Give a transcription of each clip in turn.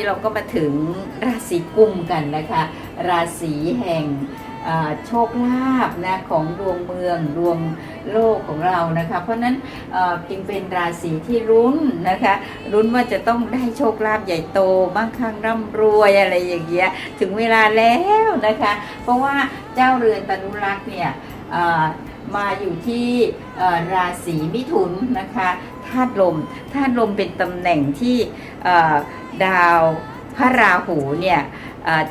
นี้เราก็มาถึงราศีกุมกันนะคะ ราศีแห่งโชคลาภนะของดวงเมืองดวงโลกของเรานะคะ เพราะนั้นจึงเป็นราศีที่รุ้นนะคะรุ้นว่าจะต้องได้โชคลาภใหญ่โตมั่งคั่งร่ำรวยอะไรอย่างเงี้ยถึงเวลาแล้วนะคะ เพราะว่าเจ้าเรือนตนุรักษ์เนี่ยมาอยู่ที่ราศีมิถุนนะคะธาตุลมธาตุลมเป็นตำแหน่งที่ ดาวพระราหูเนี่ย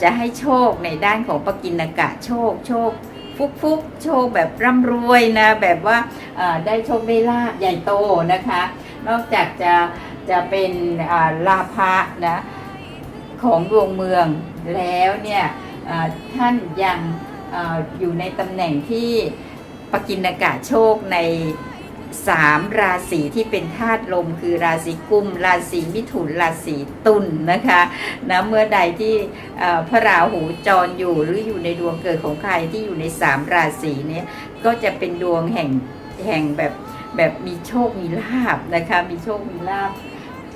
จะให้โชคในด้านของปกินกะโชคโชคฟุกฟุกโชคแบบร่ำรวยนะแบบว่าได้โชคได้ลาบใหญ่โตนะคะ นอกจากจะจะเป็นาลาภะนะของดวงเมืองแล้วเนี่ยท่านยังออยู่ในตำแหน่งที่ปกินกะโชคใน สามราศีที่เป็นธาตุลมคือราศีกุม ราศีมิถุน ราศีตุลนะคะนะเมื่อใดที่พระราหูจรอยู่หรืออยู่ในดวงเกิดของใครที่อยู่ในสามราศีนี้ก็จะเป็นดวงแห่งแห่งแบบแบบมีโชคมีลาบนะคะมีโชคมีลาบ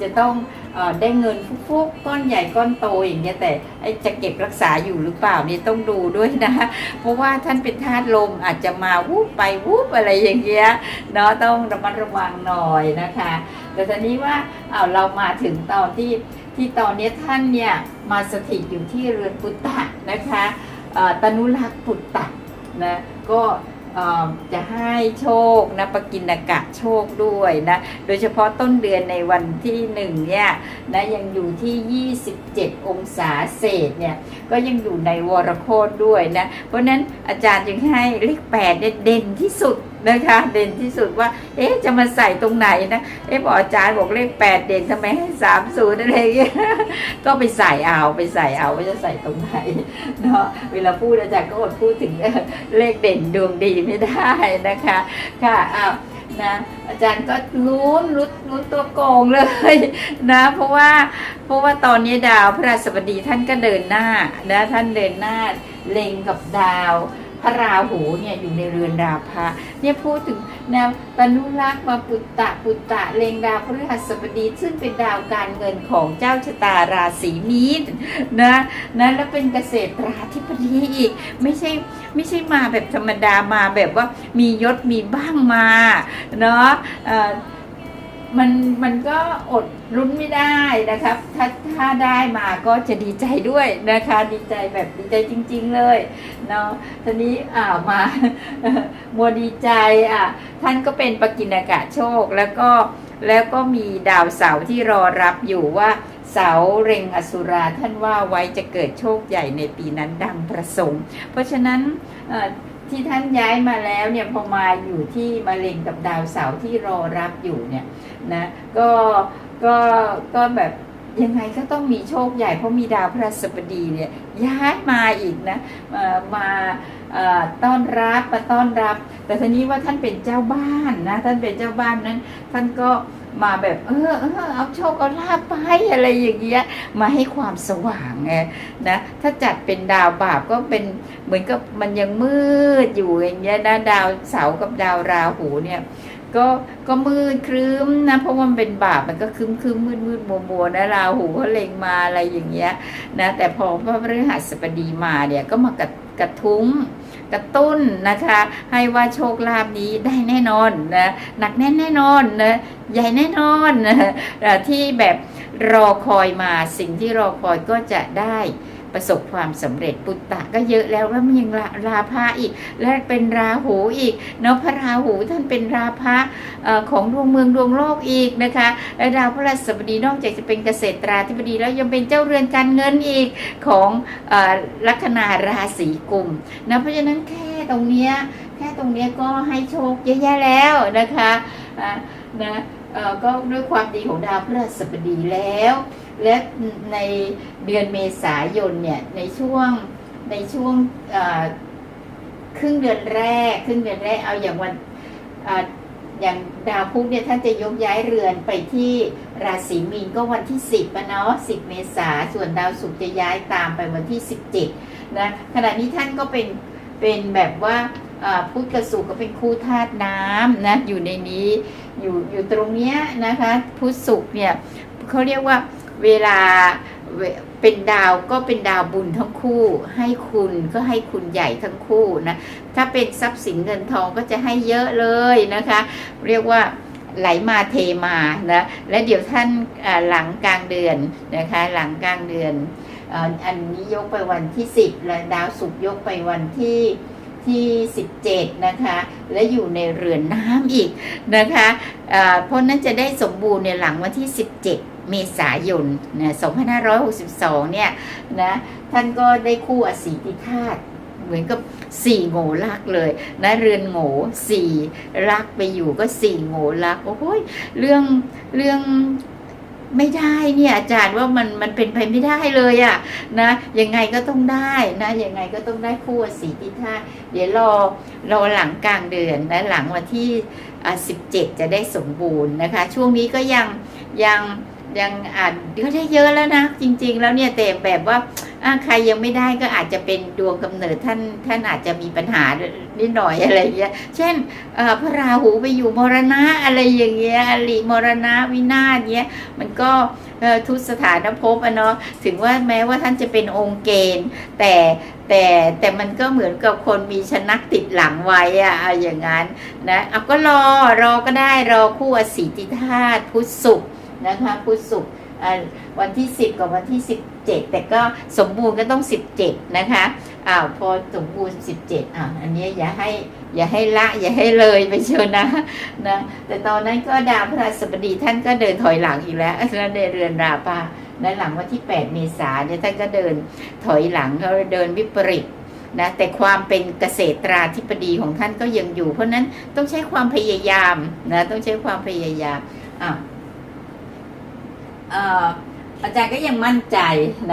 จะต้องอได้เงินฟุกๆก้อนใหญ่ก้อนโตอย่างเงี้ยแต่จะเก็บรักษาอยู่หรือเปล่านี่ต้องดูด้วยนะ เพราะว่าท่านเป็นธาตุลมอาจจะมาวูบไปวูบอะไรอย่างเงี้ยเนาะต้องระมัดระวังหน่อยนะคะ แต่ตอนนี้ว่าเอาเรามาถึงตอนที่ที่ตอนนี้ท่านเนี่ยมาสถิตอยู่ที่เรือนปุตตะนะคะตนุรักษ์ปุตตะนะก็ จะให้โชคนะปกินกะโชคด้วยนะโดยเฉพาะต้นเดือนในวันที่หนึ่งเนี่ยนะยังอยู่ที่ 27 องศาเศษเนี่ยก็ยังอยู่ในวรโคตด้วยนะเพราะนั้นอาจารย์จึงให้เลข8เนี่ยเด่นที่สุด นะคะ เด่นที่สุดว่า เอ๊ะจะมาใส่ตรงไหนนะเอ๊ะบอกอาจารย์บอกเลข8เด่นทำไมให้3 0อะไรอย่างเงี้ยก็ไปใส่เอาไปใส่เอาว่าจะใส่ตรงไหนเนาะเวลาพูดอาจารย์ก็อดพูดถึงเลขเด่นดวงดีไม่ได้นะคะ ค่ะอ้าวนะอาจารย์ก็ลุ้นลุ้นลุ้นตัวโกงเลยนะ เพราะว่าเพราะว่าตอนนี้ดาวพระราชบดีท่านก็เดินหน้านะท่านเดินหน้าเล็งกับดาว พระราหูเนี่ยอยู่ในเรือนดาวพระเนี่ยพูดถึงแนวตนุรักษ์มาปุตตะปุตตะเลงดาวพฤหัสบดี ซึ่งเป็นดาวการเงินของเจ้าชะตาราศีมีนนะนะแล้วเป็นเกษตรราธิบดีอีกไม่ใช่ไม่ใช่มาแบบธรรมดามาแบบว่ามียศมีบ้างมาเนาะเออ มันมันก็อดลุ้นไม่ได้นะครับ ถ้าถ้าได้มาก็จะดีใจด้วยนะคะ ดีใจแบบดีใจจริง ๆเลยเนาะทีนี้อ่ามามัวดีใจอะท่านก็เป็นปกินากะโชคแล้วก็แล้วก็มีดาวเสาที่รอรับอยู่ว่าเสาเร็งอสุราท่านว่าไว้จะเกิดโชคใหญ่ในปีนั้นดังประสงค์ เพราะฉะนั้นที่ท่านย้ายมาแล้วเนี่ยพอมาอยู่ที่มาเร็งกับดาวเสาที่รอรับอยู่เนี่ย นะก็ก็ก็แบบยังไงก็ต้องมีโชคใหญ่เพราะมีดาวพระราชบดีเนี่ยย้ายมาอีกนะเอ่อมาต้อนรับมาต้อนรับ แต่ทีนี้ว่าท่านเป็นเจ้าบ้านนะท่านเป็นเจ้าบ้านนั้น ท่านก็มาแบบเออเออเอาโชคเอาลาภไปอะไรอย่างเงี้ยมาให้ความสว่างไงนะถ้าจัดเป็นดาวบาปก็เป็นเหมือนกับมันยังมืดอยู่อย่างเงี้ยนะดาวเสากับดาวราหูเนี่ย ก็ก็มืดครึ้มนะ เพราะว่ามันเป็นบาปมันก็ครึ้มครึ้มมืดมืดมัวมัวนะราหูเขาเล็งมาอะไรอย่างเงี้ยนะแต่พอพระพฤหัสบดีมาเนี่ยก็มากระกระทุ้งกระตุ้นนะคะ ให้ว่าโชคลาภนี้ได้แน่นอนนะหนักแน่นแน่นอนนะใหญ่แน่นอนนะที่แบบรอคอยมาสิ่งที่รอคอยก็จะได้ ประสบความสำเร็จปุตตะก็เยอะแล้วแล้วมันยังลาราพาอีก และเป็นราหูอีกเนาะพระราหูท่านเป็นราพะเอ่อของดวงเมืองดวงโลกอีกนะคะและดาวพฤหัสบดีนอกจากจะเป็นเกษตราธิบดีแล้วยังเป็นเจ้าเรือนการเงินอีกของอลัคนาราศีกุมนะเพราะฉะนั้นแค่ตรงเนี้ยแค่ตรงเนี้ยก็ให้โชคเยอะแยะแล้วนะคะอะนะ ก็ด้วยความดีของดาวพฤหัสบดีแล้ว และในเดือนเมษายนเนี่ยในช่วงในช่วงครึ่งเดือนแรก ครึ่งเดือนแรกเอาอย่างวันออย่างดาวพุธเนี่ยท่านจะยกย้ายเรือนไปที่ราศีมีนก็วันที่ 10อะเนาะ10 เมษาส่วนดาวศุกร์จะย้ายตามไปวันที่ 17นะขณะนี้ท่านก็เป็นเป็นแบบว่าอ่าพุธกับศุกร์ก็เป็นคู่ธาตุน้ำนะอยู่ในนี้ อยู่อยู่ตรงเนี้ยนะคะพุธศุกร์เนี่ยเขาเรียกว่าเวลาเป็นดาวก็เป็นดาวบุญทั้งคู่ ให้คุณก็ให้คุณใหญ่ทั้งคู่นะถ้าเป็นทรัพย์สินเงินทองก็จะให้เยอะเลยนะคะ เรียกว่าไหลมาเทมานะและเดี๋ยวท่านหลังกลางเดือนนะคะหลังกลางเดือนอันนี้ยกไปวันที่ 10 และดาวศุกร์ยกไปวันที่ ที่ 17 นะคะ และอยู่ในเรือนน้ำอีกนะคะเพราะนั้นจะได้สมบูรณ์ในหลังวันที่ 17 เมษายนนะ2562 เนี่ยนะท่านก็ได้คู่อสีติธาตุเหมือนกับสี่โง่ลักเลยนะเรือนโง่สี่ลักไปอยู่ก็สี่โง่ลักโอ้ยเรื่องเรื่อง ไม่ได้เนี่ยอาจารย์ว่ามันมันเป็นไปไม่ได้เลยอะนะยังไงก็ต้องได้นะยังไงก็ต้องได้คู่สีทิธาเดี๋ยวรอรอหลังกลางเดือนและหลังวันที่อ่า17จะได้สมบูรณ์นะคะ ช่วงนี้ก็ยังยัง ยังอ่านก็ได้เยอะแล้วนะ จริง ๆ แล้วเนี่ยแต่แบบว่าใครยังไม่ได้ก็อาจจะเป็นดวงกำเนิดท่านท่านอาจจะมีปัญหานิดหน่อยอะไรอย่างเงี้ย เช่นพระราหูไปอยู่มรณะอะไรอย่างเงี้ยอริมรณะวินาศเงี้ยมันก็ทุสถานภพอะเนาะถึงว่าแม้ว่าท่านจะเป็นองค์เกณฑ์แต่แต่แต่มันก็เหมือนกับคนมีชนักติดหลังไว้อะอย่างนั้นนะเอาก็รอรอก็ได้รอคู่อสีติธาตุพุทธศุกร นะคะพุธศุกร์วันที่ 10 กับวันที่ 17 แต่ก็สมบูรณ์ก็ต้อง 17 นะคะอ้าวพอสมบูรณ์ 17อะอันนี้อย่าให้อย่าให้ละอย่าให้เลยไปเชียวนะนะแต่ตอนนั้นก็ดาวพระราชบดีท่านก็เดินถอยหลังอีกแล้วแล้วในเรือนราปาในหลังวันที่ 8 เมษาเนี่ยท่านก็เดินถอยหลังเขาเดินวิปริตนะแต่ความเป็นเกษตราธิบดีของท่านก็ยังอยู่ เพราะนั้นต้องใช้ความพยายามนะต้องใช้ความพยายามอะเอาจารย์ก็ยังมั่นใจ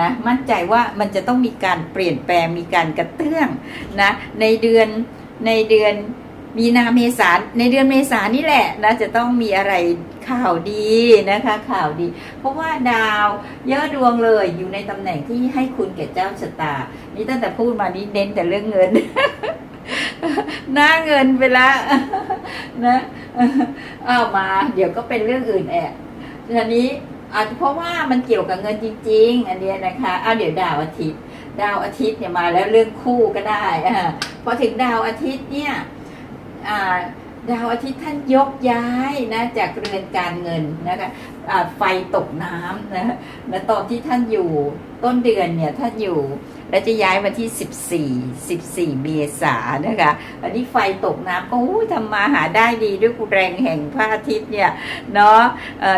นะ มั่นใจว่ามันจะต้องมีการเปลี่ยนแปลงมีการกระเตื้องนะ ในเดือนในเดือนมีนาเมษาในเดือนเมษานี่แหละนะจะต้องมีอะไรข่าวดีนะคะ ข่าวดี เพราะว่าดาวเยอะดวงเลยอยู่ในตำแหน่งที่ให้คุณแก่เจ้าชะตา นี่ตั้งแต่พูดมานี้เน้นแต่เรื่องเงิน หน้าเงินไปละนะเอามา เดี๋ยวก็เป็นเรื่องอื่นแอบทีนี้ อาจจะเพราะว่ามันเกี่ยวกับเงินจริง ๆ อันเนี้ยนะคะเอาเดี๋ยวดาวอาทิตย์ ดาวอาทิตย์เนี่ยมาแล้วเรื่องคู่ก็ได้อ่าพอถึงดาวอาทิตย์เนี่ยอ่า ดาวอาทิตย์ท่านยกย้ายนะจากเรือนการเงินนะคะอ่าไฟตกน้ำนะนะตอนที่ท่านอยู่ต้นเดือนเนี่ยท่านอยู่แล้วจะย้ายมาที่ 14 14 เมษายนนะคะ อันนี้ไฟตกน้ำก็ทำมาหาได้ดีด้วยแรงแห่งพระอาทิตย์เนี่ยเนาะ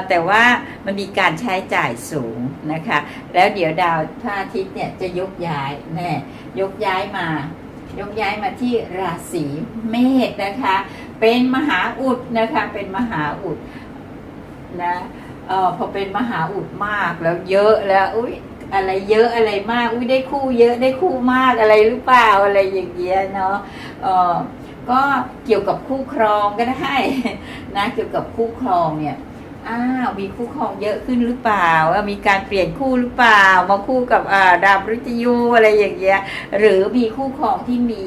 แต่ว่ามันมีการใช้จ่ายสูงนะคะ แล้วเดี๋ยวดาวพระอาทิตย์เนี่ยจะยกย้ายแน่ยกย้ายมายกย้ายมาที่ราศีเมษนะคะ เป็นมหาอุดนะคะเป็นมหาอุดนะเออพอเป็นมหาอุดมากแล้วเยอะแล้วอุ้ยอะไรเยอะอะไรมากอุ้ยได้คู่เยอะได้คู่มากอะไรหรือเปล่าอะไรอย่างเงี้ยเนาะเออก็เกี่ยวกับคู่ครองก็ได้นะเกี่ยวกับคู่ครองเนี่ยอ้าวมีคู่ครองเยอะขึ้นหรือเปล่า มีการเปลี่ยนคู่หรือเปล่า มาคู่กับอ่าดาวพฤหัสยูอะไรอย่างเงี้ยหรือมีคู่ครองที่มี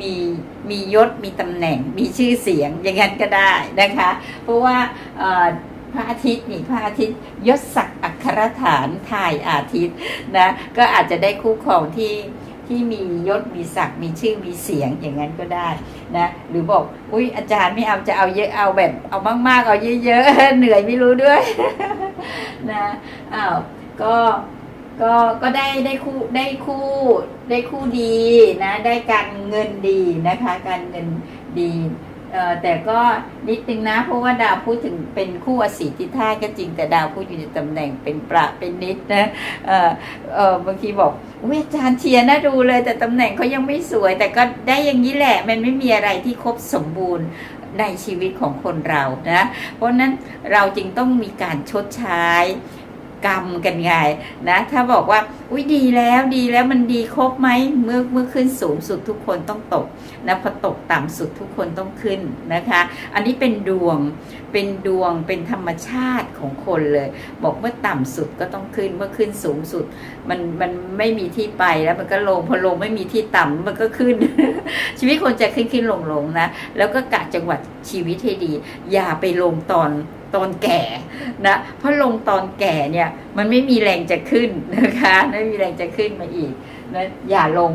มีมียศมีตำแหน่งมีชื่อเสียงอย่างนั้นก็ได้นะคะ เพราะว่าพระอาทิตย์นี่พระอาทิตย์ยศศักดิ์อัครฐานทายอาทิตย์นะก็อาจจะได้คู่ครองที่ที่มียศมีศักดิ์มีชื่อมีเสียงอย่างนั้นก็ได้นะ หรือบอกอุ้ยอาจารย์ไม่เอาจะเอาเยอะเอาแบบเอามากๆเอาเยอะๆเหนื่อยไม่รู้ด้วยนะอ้าวก็ ก็ก็ได้ได้คู่ได้คู่ได้คู่ดีนะ ได้การเงินดีนะคะ การเงินดีเอ่อแต่ก็นิดนึงนะ เพราะว่าดาวพูดถึงเป็นคู่อสีติธาก็จริงแต่ดาวพูดอยู่ในตำแหน่งเป็นประเป็นนิดนะเออเออบางทีบอกอุ้ยอาจารย์เชียร์น่าดูเลย แต่ตำแหน่งเขายังไม่สวย แต่ก็ได้อย่างนี้แหละ มันไม่มีอะไรที่ครบสมบูรณ์ในชีวิตของคนเรานะ เพราะฉะนั้นเราจึงต้องมีการชดใช้ กรรมกันไงนะถ้าบอกว่าอุ้ยดีแล้วดีแล้วมันดีครบไหมเมื่อเมื่อขึ้นสูงสุดทุกคนต้องตกนะพอตกต่ำสุดทุกคนต้องขึ้นนะคะ อันนี้เป็นดวงเป็นดวงเป็นธรรมชาติของคนเลย บอกเมื่อต่ำสุดก็ต้องขึ้นเมื่อขึ้นสูงสุด มันมันไม่มีที่ไปแล้วมันก็ลงพอลงไม่มีที่ต่ำมันก็ขึ้น ชีวิตคนจะขึ้นขึ้นลงลงนะแล้วก็กะจังหวัดชีวิตให้ดี อย่าไปลงตอนตอนแก่นะเพราะลงตอนแก่เนี่ยมันไม่มีแรงจะขึ้นนะคะไม่มีแรงจะขึ้นมาอีก นะอย่าลง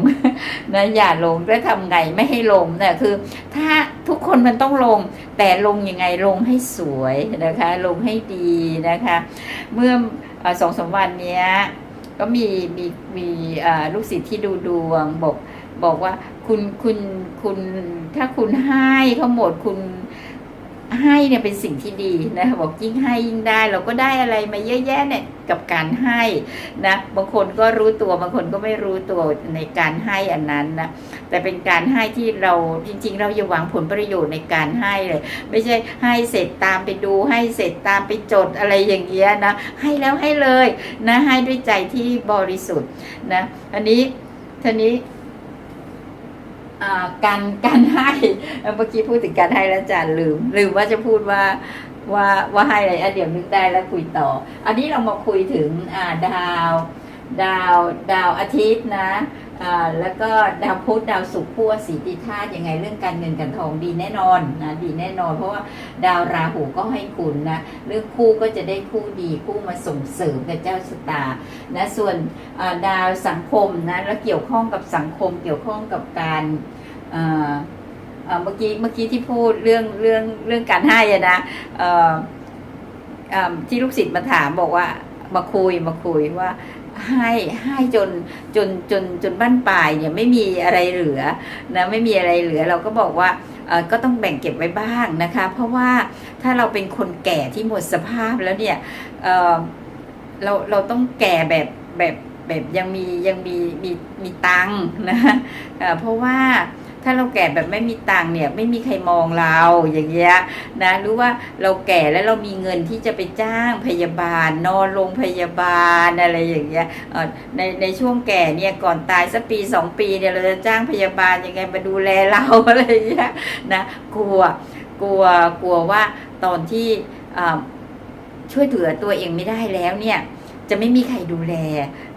นะอย่าลงแล้วทำไงไม่ให้ลงนะคือ ถ้าทุกคนมันต้องลง แต่ลงยังไงลงให้สวยนะคะ ลงให้ดีนะคะ เมื่ออสองสามวันเนี้ยก็มีมีมีลูกศิษย์ที่ดูดวงบอกบอกว่าคุณคุณคุณถ้าคุณให้เขาหมดคุณ ให้เนี่ยเป็นสิ่งที่ดีนะบอกยิ่งให้ยิ่งได้ เราก็ได้อะไรมาเยอะแยะเนี่ยกับการให้นะบางคนก็รู้ตัวบางคนก็ไม่รู้ตัวในการให้อันนั้นนะแต่เป็นการให้ที่เราจริง ๆ เราอย่าหวังผลประโยชน์ในการให้เลย ไม่ใช่ให้เสร็จตามไปดูให้เสร็จตามไปจดอะไรอย่างเงี้ยนะให้แล้วให้เลยนะให้ด้วยใจที่บริสุทธิ์นะอันนี้ทีนี้ การการให้เมื่อกี้พูดถึงการให้แล้วอาจารย์ลืมลืมว่าจะพูดว่าว่าว่าให้อะไรอะเดี๋ยวนึกได้แล้วคุยต่อ อันนี้เรามาคุยถึงดาว ดาวดาวอาทิตย์นะ แล้วก็ดาวพุธดาวศุกร์คู่อสีติธาตุยังไงเรื่องการเงินการทองดีแน่นอนนะดีแน่นอน เพราะว่าดาวราหูก็ให้คุณนะเรื่องคู่ก็จะได้คู่ดีคู่มาส่งเสริมกับเจ้าชะตานะส่วนดาวสังคมนะแล้วเกี่ยวข้องกับสังคมเกี่ยวข้องกับการเมื่อกี้เมื่อกี้ที่พูดเรื่องเรื่องเรื่องการให้นะที่ลูกศิษย์มาถามบอกว่ามาคุยมาคุยว่า ให้ให้จนจนจนจนบ้านปลายเนี่ยไม่มีอะไรเหลือนะไม่มีอะไรเหลือเราก็บอกว่าเออก็ต้องแบ่งเก็บไว้บ้างนะคะ เพราะว่าถ้าเราเป็นคนแก่ที่หมดสภาพแล้วเนี่ยเออเราเราต้องแก่แบบแบบแบบยังมียังมีมีมีตังค์นะเพราะว่า ถ้าเราแก่แบบไม่มีตังค์เนี่ยไม่มีใครมองเราอย่างเงี้ยนะหรือว่าเราแก่แล้วเรามีเงินที่จะไปจ้างพยาบาล นอนโรงพยาบาลอะไรอย่างเงี้ยในในช่วงแก่เนี่ยก่อนตายสักปีสองปีเนี่ยเราจะจ้างพยาบาลยังไงมาดูแลเราอะไรอย่างเงี้ยนะกลัวกลัวกลัวว่าตอนที่ช่วยเหลือตัวเองไม่ได้แล้วเนี่ย จะไม่มีใครดูแล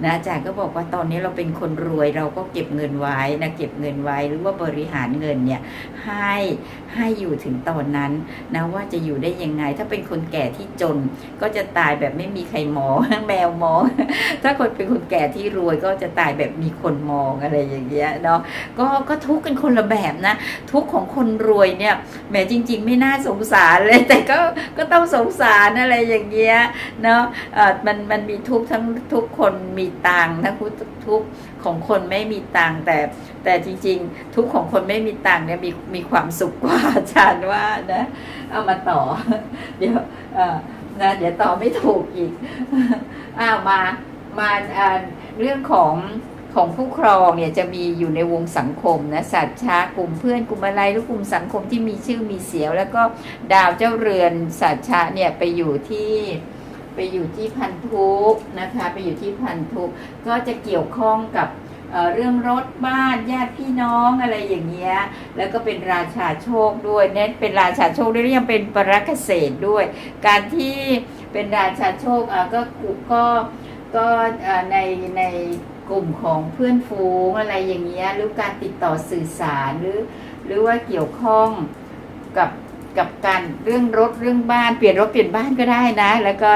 นะอาจารย์ก็บอกว่าตอนนี้เราเป็นคนรวยเราก็เก็บเงินไว้นะเก็บเงินไว้หรือว่าบริหารเงินเนี่ยให้ให้อยู่ถึงตอนนั้นนะว่าจะอยู่ได้ยังไง ถ้าเป็นคนแก่ที่จนก็จะตายแบบไม่มีใครมองแมวมอง ถ้าคนเป็นคนแก่ที่รวยก็จะตายแบบมีคนมองอะไรอย่างเงี้ยเนาะก็ก็ทุกข์กันคนละแบบนะ ทุกข์ของคนรวยเนี่ยแหมจริง ๆ ไม่น่าสงสารเลยแต่ก็ก็ต้องสงสารอะไรอย่างเงี้ยเนาะเออมันมันมีทุกทั้งทุกคนมีตังค์ทั้งทุกทุกของคนไม่มีตังค์แต่ แต่จริง ๆ ทุกของคนไม่มีตังค์เนี่ยมีมีความสุขกว่าอาจารย์ว่านะ เอามาต่อ เดี๋ยวเออนะเดี๋ยวต่อไม่ถูกอีกอ้าวมามาอ่าเรื่องของของผู้ครองเนี่ยจะมีอยู่ในวงสังคมนะสัตว์ช้ากลุ่มเพื่อนกลุ่มอะไรหรือกลุ่มสังคมที่มีชื่อมีเสียงแล้วก็ดาวเจ้าเรือนสัตว์ช้าเนี่ยไปอยู่ที่ ไปอยู่ที่พันธุนะคะ ไปอยู่ที่พันธุก็จะเกี่ยวข้องกับเเรื่องรถบ้านญาติพี่น้องอะไรอย่างเงี้ย แล้วก็เป็นราชาโชคด้วยเน้นเป็นราชาโชคด้วยแล้วยังเป็นปรเกษตรด้วย การที่เป็นราชาโชคก็ก็ก็ในในกลุ่มของเพื่อนฝูงอะไรอย่างเงี้ยหรือการติดต่อสื่อสารหรือ หรือว่าเกี่ยวข้องกับ กับการเรื่องรถเรื่องบ้านเปลี่ยนรถเปลี่ยนบ้านก็ได้นะ แล้วก็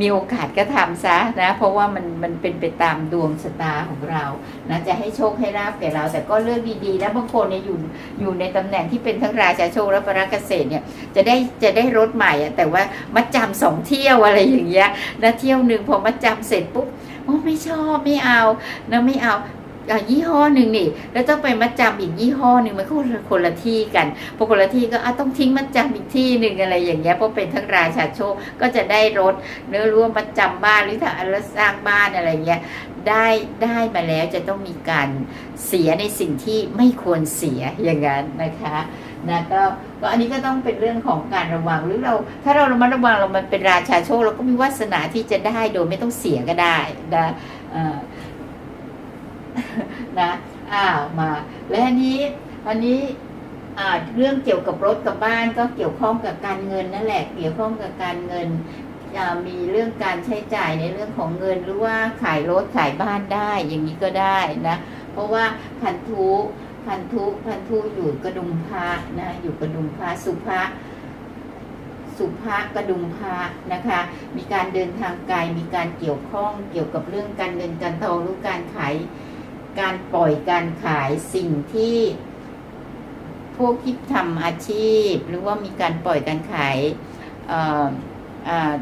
มีโอกาสก็ทำซะนะ เพราะว่ามันมันเป็นไปตามดวงชะตาของเรานะจะให้โชคให้ลาบแก่เรา แต่ก็เลือกดีๆนะบางคนเนี่ยอยู่อยู่ในตำแหน่งที่เป็นทั้งราชาโชคและปรเกษตรเนี่ยจะได้จะได้รถใหม่อะแต่ว่ามัดจำสองเที่ยวอะไรอย่างเงี้ยนะเที่ยวหนึ่งพอมัดจำเสร็จปุ๊บโอ้ไม่ชอบไม่เอานะไม่เอา ยี่ห้อหนึ่งนี่แล้วต้องไปมัดจำอีกยี่ห้อหนึ่งมันก็คนละที่กันพอคนละที่ก็ต้องทิ้งมัดจำอีกที่หนึ่งอะไรอย่างเงี้ยเพราะเป็นทั้งราชาโชคก็จะได้รถเนื้อร่วมมัดจำบ้านหรือถ้าอะไรสร้างบ้านอะไรเงี้ยได้ได้มาแล้วจะต้องมีการเสียในสิ่งที่ไม่ควรเสียอย่างนั้นนะคะนะก็ก็อันนี้ก็ต้องเป็นเรื่องของการระวังหรือเรา ถ้าเราระมัดระวังเรามันเป็นราชาโชคเราก็มีวาสนาที่จะได้โดยไม่ต้องเสียก็ได้นะเอ่อ นะอ้าวมา และอันนี้อันนี้เรื่องเกี่ยวกับรถกับบ้านก็เกี่ยวข้องกับการเงินนั่นแหละ เกี่ยวข้องกับการเงินมีเรื่องการใช้จ่ายในเรื่องของเงินหรือว่าขายรถขายบ้านได้อย่างนี้ก็ได้นะ เพราะว่าพันธุพันธุพันธุอยู่กระดุมพระนะอยู่กระดุมพระสุภะสุภะกระดุมพระนะคะ มีการเดินทางไกลมีการเกี่ยวข้องเกี่ยวกับเรื่องการเงินการทองหรือการขาย การปล่อยการขายสิ่งที่พวกที่ทำอาชีพ หรือว่ามีการปล่อยการขายออ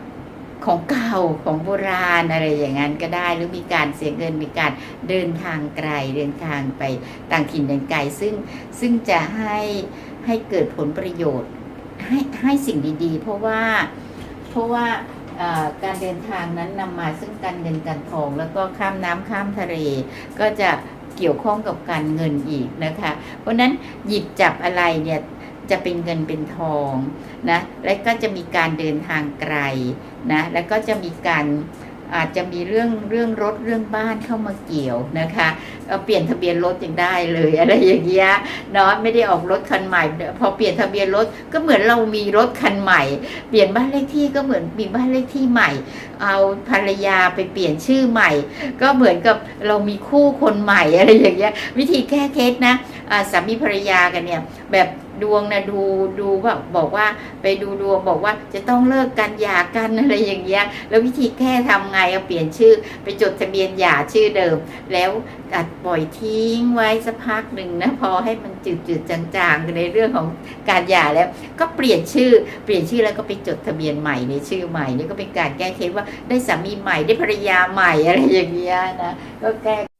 ของเก่าของโบราณอะไรอย่างนั้นก็ได้ หรือมีการเสียเงินมีการเดินทางไกลเดินทางไปต่างถิ่นแดนไกลซึ่งซึ่งจะให้ให้เกิดผลประโยชน์ให้ให้สิ่งดีๆ เพราะว่าเพราะว่า การเดินทางนั้นนำมาซึ่งการเงินการทองแล้วก็ข้ามน้ำข้ามทะเล ก็จะเกี่ยวข้องกับการเงินอีกนะคะ เพราะนั้นหยิบจับอะไรเนี่ยจะเป็นเงินเป็นทองนะและก็จะมีการเดินทางไกลนะและก็จะมีการ อาจจะมีเรื่องเรื่องรถเรื่องบ้านเข้ามาเกี่ยวนะคะเปลี่ยนทะเบียนรถยังได้เลยอะไรอย่างเงี้ยเนาะไม่ได้ออกรถคันใหม่ พอเปลี่ยนทะเบียนรถก็เหมือนเรามีรถคันใหม่ เปลี่ยนบ้านเลขที่ก็เหมือนมีบ้านเลขที่ใหม่ เอาภรรยาไปเปลี่ยนชื่อใหม่ ก็เหมือนกับเรามีคู่คนใหม่อะไรอย่างเงี้ยวิธีแก้เคล็ดนะสามีภรรยากันเนี่ยแบบ ดวงนะดูดูว่าบอกว่าไปดูดวงบอกว่าจะต้องเลิกกันหย่ากันอะไรอย่างเงี้ยแล้ววิธีแก้ทำไงเอาเปลี่ยนชื่อ ไปจดทะเบียนหย่าชื่อเดิม แล้วตัดปล่อยทิ้งไว้สักพักหนึ่งนะพอให้มันจืดๆจางๆในเรื่องของการหย่าแล้ว ก็เปลี่ยนชื่อ เปลี่ยนชื่อแล้วก็ไปจดทะเบียนใหม่ในชื่อใหม่นี่ก็เป็นการแก้เคล็ดว่าได้สามีใหม่ได้ภรรยาใหม่อะไรอย่างเงี้ยนะก็แก้